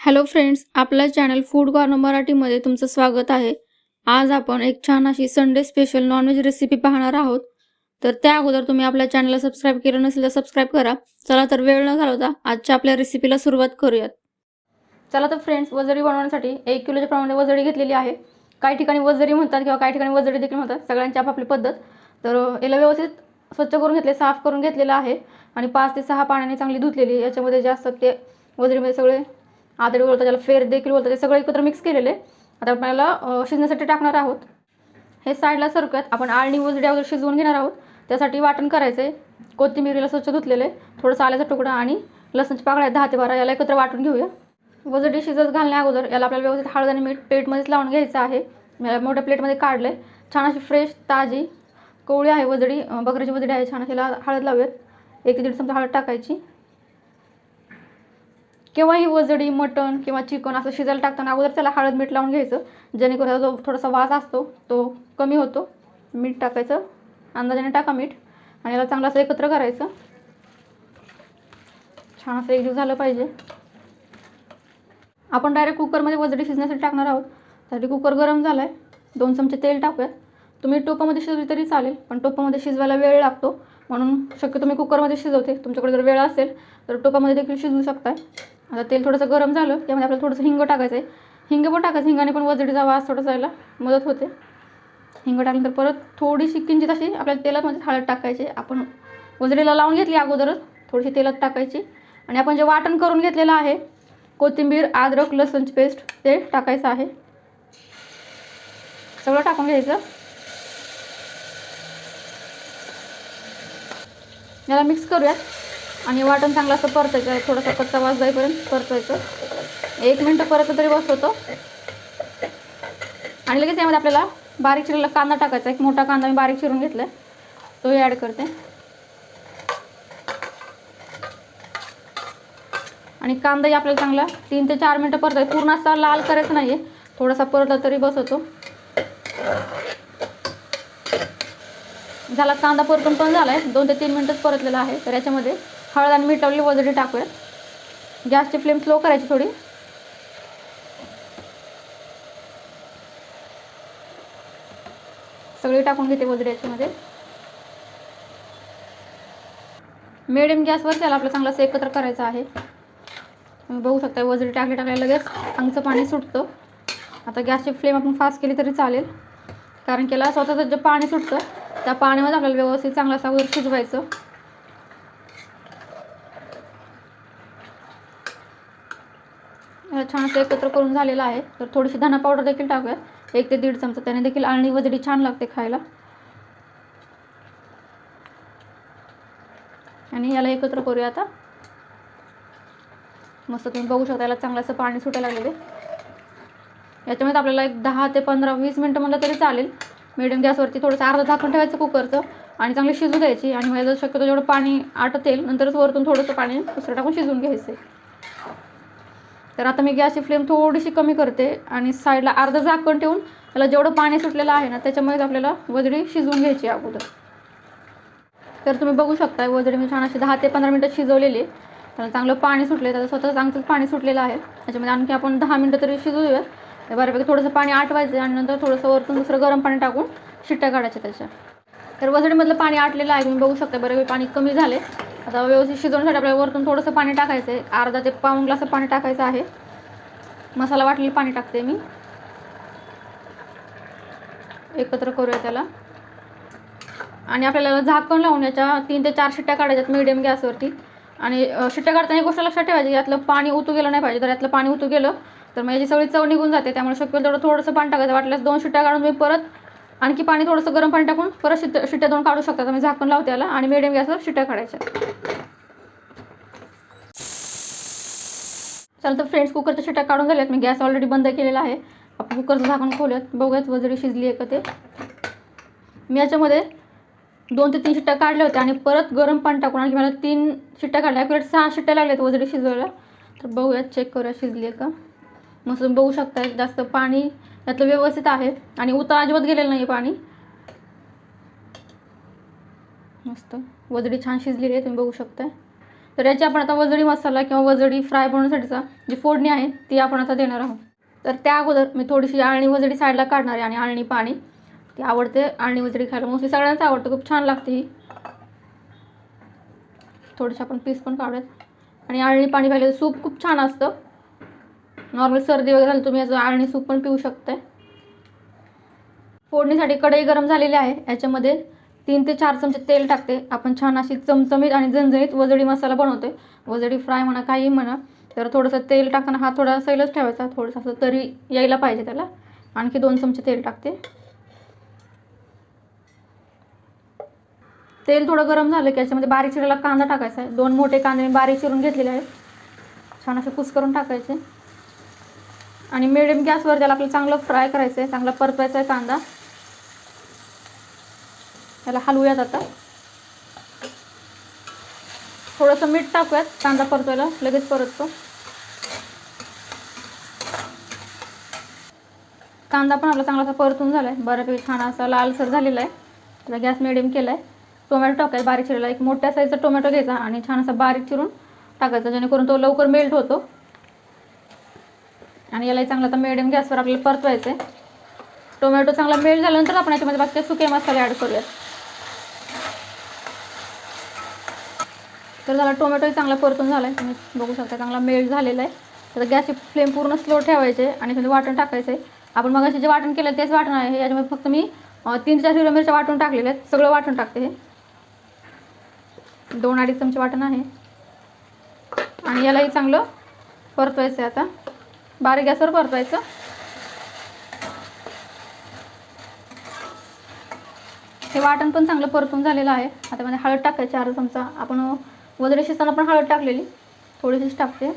Hello friends आपला channel food corner मराठीमध्ये तुमचं स्वागत आहे. आज आपण एक छान अशी संडे स्पेशल नॉनव्हेज रेसिपी पाहणार आहोत. तर त्या अगोदर तुम्ही आपल्या चॅनलला सबस्क्राईब केलं नसेल तर सबस्क्राईब करा. चला तर वेळ न घालवता आजच्या आपल्या रेसिपीला सुरुवात करूयात. चला तर फ्रेंड्स वजरी बनवण्यासाठी एक किलोच्या प्रमाणे वजडी घेतलेली आहे. काही ठिकाणी वजरी म्हणतात किंवा काही ठिकाणी वजडी देखील म्हणतात. सगळ्यांची आपापली पद्धत. तर याला व्यवस्थित स्वच्छ करून घेतले साफ करून घेतलेलं आहे. आणि पाच ते सहा पाण्याने चांगली धुतलेली याच्यामध्ये जास्त ते वजरीमध्ये सगळे आदडी बोलतात त्याला फेर देखील बोलतात ते सगळं एकत्र मिक्स केलेले. आता आपण याला शिजण्यासाठी टाकणार आहोत. हे साईडला सरकत आपण आळणी वजडी अगोदर शिजवून घेणार आहोत. त्यासाठी वाटण करायचं आहे कोथिंबीरीला स्वच्छ धुतलेले. थोडंसं आल्याचा तुकडा आणि लसणची पाकळ्या दहा ते बारा याला एकत्र वाटून घेऊया. वजडी शिजत घालण्या अगोदर याला आपल्याला व्यवस्थित हळद आणि मीठ प्लेटमध्येच लावून घ्यायचं आहे. मोठ्या प्लेटमध्ये काढलं आहे छान अशी फ्रेश ताजी कोवळी आहे वजडी बकरीची वजडी आहे. छान अशी हळद लावूयात. एक दीड चमचा हळद टाकायची. किंवा ही वजडी मटण किंवा चिकन असं शिजायला टाकताना अगोदर त्याला हळद मीठ लावून घ्यायचं. जेणेकरून त्याचा जो थोडासा वास असतो तो कमी होतो. मीठ टाकायचं. अंदाजाने टाका मीठ. आणि याला चांगलं असं एकत्र करायचं. छान असं एकजीव झालं पाहिजे. आपण डायरेक्ट कुकरमध्ये वजडी शिजण्यासाठी टाकणार आहोत. त्यासाठी कुकर गरम झाला आहे दोन चमचे तेल टाकूयात. तुम्ही टोपामध्ये शिजवली तरी चालेल पण टोपामध्ये शिजवायला वेळ लागतो. म्हणून शक्यतो मी कुकरमध्ये शिजवते. तुमच्याकडे जर वेळ असेल तर टोपामध्ये देखील शिजवू शकताय. आता तेल थोडंसं गरम झालं त्यामध्ये आपल्याला थोडंसं हिंग टाकायचं आहे. हिंग पण टाकायचं हिंगाने पण वजडीचा वास थोडासा जायला मदत होते. हिंग टाकल्यानंतर परत थोडीशी किंचित अशी आपल्याला तेलामध्ये म्हणजे हळद टाकायची. आपण वजडीला लावून घेतली अगोदरच थोडीशी तेलात टाकायची. आणि आपण जे वाटण करून घेतलेलं आहे कोथिंबीर अद्रक लसणची पेस्ट ते टाकायचं आहे. सगळं टाकून घ्यायचं. याला मिक्स करूयात आणि वाटण चांगलं असं परतायचं आहे थोडासा कच्चा वास जाईपर्यंत परतायचं. एक मिनटं परत तरी बसवतो आणि लगेच यामध्ये आपल्याला बारीक चिरलेला कांदा टाकायचा. एक मोठा कांदा मी बारीक चिरून घेतला आहे तोही ॲड करते. आणि कांदाही आपल्याला चांगला तीन ते चार मिनटं परताय पूर्ण असा लाल करायचं नाही आहे थोडासा परतला तरी बसवतो झाला कांदा परतून पण झाला आहे दोन ते तीन मिनटंच परतलेला आहे. तर याच्यामध्ये हळद आणि मीठ लावली वजडी टाकूयात. गॅसची फ्लेम स्लो करायची थोडी. सगळी टाकून घेते वजडी याच्यामध्ये. मिडियम गॅसवर त्याला आपलं चांगलं असं एकत्र करायचं आहे. तुम्ही बघू शकता वजडी टाकली टाकल्या लगेच अंगचं पाणी सुटतं. आता गॅसची फ्लेम आपण फास्ट केली तरी चालेल. कारण की याला स्वतःचं जे पाणी सुटतं त्या पाण्यामध्ये आपल्याला व्यवस्थित चांगला असा वर शिजवायचं. छान असं एकत्र करून झालेलं आहे. तर थोडीशी धना पावडर देखील टाकूयात एक ते दीड चमचा. त्याने देखील आळणी वजडी छान लागते खायला. आणि याला एकत्र करूया आता. मस्त तुम्ही बघू शकता याला चांगलं असं पाणी सुटायला लागलेले याच्यामध्ये आपल्याला एक दहा ते पंधरा वीस मिनटं म्हणलं तरी चालेल. मिडियम गॅसवरती थोडंसं अर्धा झाकण ठेवायचं कुकरचं आणि चांगली शिजू द्यायची. आणि माझं शक्यतो जेवढं पाणी आटतेल नंतरच वरतून थोडंसं पाणी दुसरं टाकून शिजवून घ्यायचं तर आता मी गॅसची फ्लेम थोडीशी कमी करते आणि साईडला अर्धं झाकण ठेवून त्याला जेवढं पाणी सुटलेलं आहे ना त्याच्यामुळेच आपल्याला वजडी शिजवून घ्यायची अगोदर. तर तुम्ही बघू शकता वजडी मी छान अशी दहा ते पंधरा मिनटं शिजवलेली त्याला चांगलं पाणी सुटले त्याचं स्वतः चांगलंच पाणी सुटलेलं आहे. त्याच्यामध्ये आणखी आपण दहा मिनटं तरी शिजवूया. बऱ्यापैकी थोडंसं पाणी आटवायचं आणि नंतर थोडंसं वरतून दुसरं गरम पाणी टाकून शिट्ट्या काढायच्या त्याच्या. तर वजडीमधलं पाणी आटलेलं आहे तुम्ही बघू शकता बऱ्यापैकी पाणी कमी झाले आता व्यवस्थित शिजवण्यासाठी आपल्याला वरतून थोडंसं पाणी टाकायचं आहे अर्धा ते पाऊण ग्लास पाणी टाकायचं आहे. मसाला वाटलेलं पाणी टाकते मी. एकत्र करूया त्याला. आणि आपल्याला झाकण लावून याच्या तीन ते चार शिट्ट्या काढायच्यात मिडियम गॅसवरती आणि शिट्ट्या काढताना एक गोष्ट लक्षात ठेवायची यातलं पाणी उतू गेलं नाही पाहिजे. तर यातलं पाणी उतू गेलं तर मग याची सगळी चव निघून जाते. त्यामुळे शक्यतो तेवढं थोडंसं पाणी टाकायचं. वाटल्यास दोन शिट्ट्या काढून तुम्ही परत आणखी पाणी थोडंसं गरम पाणी टाकून परत शिट्ट शिट्ट्या दोन काढू शकता. तुम्ही मी झाकण लावते याला आणि मिडियम गॅसवर शिट्ट्या काढायच्या. चला तर फ्रेंड्स कुकरच्या शिट्ट्या काढून झाल्यात. मी गॅस ऑलरेडी बंद केलेला आहे. आपण कुकरचं झाकण खोलूयात. बघूयात वजडी शिजली आहे का ते. मी याच्यामध्ये दोन ते तीन शिट्ट्या काढल्या होत्या आणि परत गरम पाणी टाकून आणखी मला तीन शिट्ट्या काढल्या. ॲक्युरेट सहा शिट्ट्या लागल्यात वजडी शिजवायला. तर बघूयात चेक करूया शिजली आहे का. मस्त बघू शकता जास्त पाणी त्यातलं व्यवस्थित आहे. आणि उता अजिबात गेलेलं नाही पाणी. मस्त. वजडी छान शिजलेली आहे तुम्ही बघू शकता तर याची आपण आता वजडी मसाला किंवा वजडी फ्राय बनवण्यासाठीचा जी फोडणी आहे ती आपण आता देणार आहोत. तर त्या अगोदर मी थोडीशी आळणी वजडी साईडला काढणार आहे आणि आळणी पाणी. ती आवडते आळणी वजडी खायला. मोस्टली सगळ्यांचं आवडतं खूप छान लागते ही. थोडीशी आपण पीस पण काढूयात. आणि आळणी पाणी पाहिलं सूप खूप छान असतं. नॉर्मल सर्दी वगैरे झाली तुम्ही याचं आळणी सूप पण पिऊ शकताय. फोडणीसाठी कढई गरम झालेली आहे. याच्यामध्ये तीन ते चार चमचे तेल टाकते. आपण छान अशी चमचमीत आणि झणझणीत वजडी मसाला बनवते वजडी फ्राय म्हणा काही म्हणा तर थोडंसं तेल टाकताना हा थोडा सैलच ठेवायचा. थोडंसं असं तरी यायला पाहिजे त्याला. आणखी दोन चमचे तेल टाकते. तेल थोडं गरम झालं की याच्यामध्ये बारीक चिरलेला कांदा टाकायचा आहे. दोन मोठे कांदे मी बारीक चिरून घेतलेले आहेत. छान असे कुस करून टाकायचे. आणि मिडियम गॅसवर त्याला आपल्याला चांगलं फ्राय करायचं आहे चांगला परतायचा आहे कांदा. त्याला हलवूयात आता. थोडंसं मीठ टाकूयात. कांदा परतवायला लगेच परततो. कांदा पण आपला चांगला असा परतून झाला आहे बऱ्यापैकी छान असा लालसर झालेला आहे. त्याला गॅस मिडियम केला आहे टोमॅटो टाकायचा बारीक चिरलेला एक मोठ्या साईजचा टोमॅटो घ्यायचा आणि छान असा बारीक चिरून टाकायचा जेणेकरून तो लवकर मेल्ट होतो. आणि यालाही चांगला आता मिडियम गॅसवर आपल्याला परतवायचं आहे टोमॅटो चांगला मेल्ट झाल्यानंतर आपण याच्यामध्ये बाकीचे सुके मसाले ॲड करूयात. तर झाला टोमॅटोही चांगला परतून झाला आहे तुम्ही बघू शकता चांगला मेल्ट झालेला आहे. तर गॅसची फ्लेम पूर्ण स्लो ठेवायचे आणि त्यामध्ये वाटण टाकायचं आहे आपण मग जे वाटण केलं तेच वाटण आहे. याच्यामध्ये फक्त मी तीन चार हिरव्या मिरच्या वाटून टाकलेल्या आहेत. सगळं वाटण टाकते हे. दोन अडीच चमचे वाटण आहे. आणि यालाही चांगलं परतवायचं आहे आता. बारीक गॅसवर परतवायचं. हे वाटण पण चांगलं परतून झालेलं आहे. आता म्हणजे हळद टाकायची अर्धा चमचा. आपण वजरे शिजताना पण हळद टाकलेली. थोडीशीच टाकते.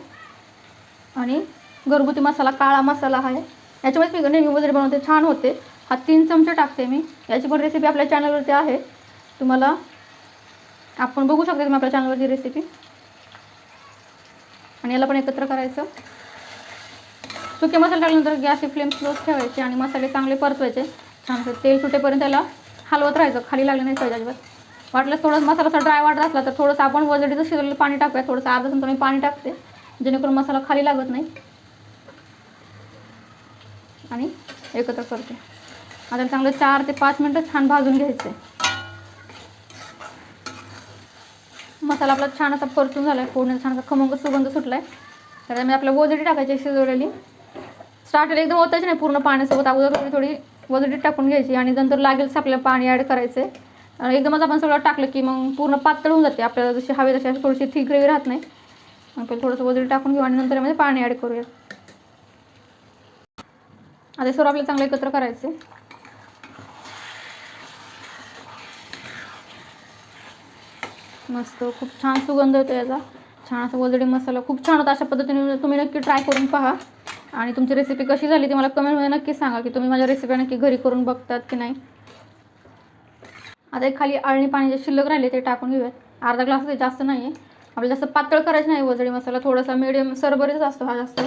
आणि घरगुती मसाला काळा मसाला आहे. याच्यामुळेच मी नेहमी वजरे बनवते. छान होते. हा तीन चमचे टाकते मी. याची पण रेसिपी आपल्या चॅनलवरती आहे. तुम्हाला आपण बघू शकता तुम्ही आपल्या चॅनलवरची रेसिपी आणि याला पण एकत्र करायचं. सुके मसाले टाकल्यानंतर गॅसची फ्लेम स्लोच ठेवायची आणि मसाले चांगले परतवायचे. छान तेल सुटेपर्यंत त्याला हलवत राहायचं. खाली लागलं नाही पाहिजे अजिबात. वाटलं थोडं मसाला असा ड्राय वाटत असला तर थोडंसं आपण वजडीचं शिजवलेलं पाणी टाकूया. थोडंसं अर्धा चमचा मी पाणी टाकते जेणेकरून मसाला खाली लागत नाही. आणि एकत्र करते. आता चांगलं चार ते पाच मिनटं छान भाजून घ्यायचे. मसाला आपला छान असा परतून झाला आहे फोडण्याचा छान असा खमंग सुगंध सुटला आहे त्याच्यामध्ये आपल्या वजडी टाकायची शिजवलेली. स्टार्टर एकदम होतायची नाही पूर्ण पाण्यासोबत. अगोदर थोडी थोडी वजडी टाकून घ्यायची आणि नंतर लागेलच आपल्याला पाणी ॲड करायचं. आहे एकदमच आपण सगळं टाकलं की मग पूर्ण पातळ होऊन जाते. आपल्याला जशी हवी तशी अशी थोडीशी थिक ग्रेव्ही राहत नाही. मग पहिले थोडंसं वजडी टाकून घेऊ आणि नंतर यामध्ये पाणी ॲड करूया आता सर्व आपल्याला चांगलं एकत्र करायचे मस्त खूप छान सुगंध येतो याचा. छान असा वजडी मसाला खूप छान होता. अशा पद्धतीने तुम्ही नक्की ट्राय करून पहा. आणि तुमची रेसिपी कशी झाली ती मला कमेंटमध्ये नक्की सांगा की तुम्ही माझ्या रेसिपी नक्की घरी करून बघतात की नाही. आता एक खाली आळणी पाणी जे शिल्लक राहिले ते टाकून घेऊयात. अर्धा ग्लास ते जास्त नाही आहे आपल्याला जास्त पातळ करायचं नाही वजडी मसाला थोडासा मिडियम सरबरीच असतो हा जास्त.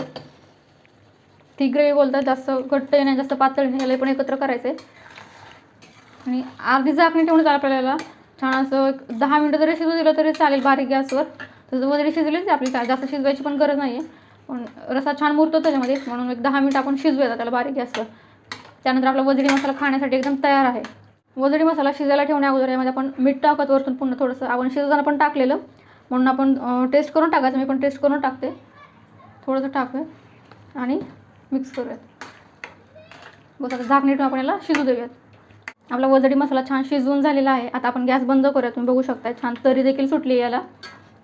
ती ग्रेव्ही बोलतात जास्त घट्ट नाही जास्त पातळ नाही याला पण एकत्र करायचं आहे आणि अर्धी झाकणी ठेवून चालेल आपल्याला. छान असं एक दहा मिनटं जरी शिजू दिलं तरी चालेल बारीक गॅसवर. तसं वजडी शिजलीच आपली काय जास्त शिजवायची पण गरज नाही आहे पण रसा छान मुरतो त्याच्यामध्ये. म्हणून एक दहा मिनटं आपण शिजवूया त्याला बारीक गॅसवर. त्यानंतर आपला वजडी मसाला खाण्यासाठी एकदम तयार आहे. वजडी मसाला शिजायला ठेवण्या अगोदर यामध्ये आपण मीठ टाकत वरतून पुन्हा थोडंसं आपण शिजताना पण टाकलेलं. म्हणून आपण टेस्ट करून टाकायचं. मी पण टेस्ट करून टाकते. थोडंसं टाकूया. आणि मिक्स करूयात. बस आता झाकणी ठेवून आपण याला शिजू देऊयात. आपला वजडी मसाला छान शिजवून झालेला आहे. आता आपण गॅस बंद करूया तुम्ही बघू शकता छान तरी देखील सुटली याला.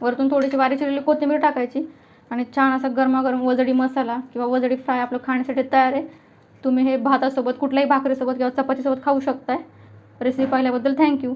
वरतून थोडीशी वारी चिरलेली कोथिंबीर टाकायची. आणि छान असा गरमागरम वजडी मसाला किंवा वजडी फ्राय आपलं खाण्यासाठी तयार आहे. तुम्ही हे भातासोबत कुठल्याही भाकरीसोबत किंवा चपातीसोबत खाऊ शकताय. रेसिपी पाहिल्याबद्दल थँक्यू.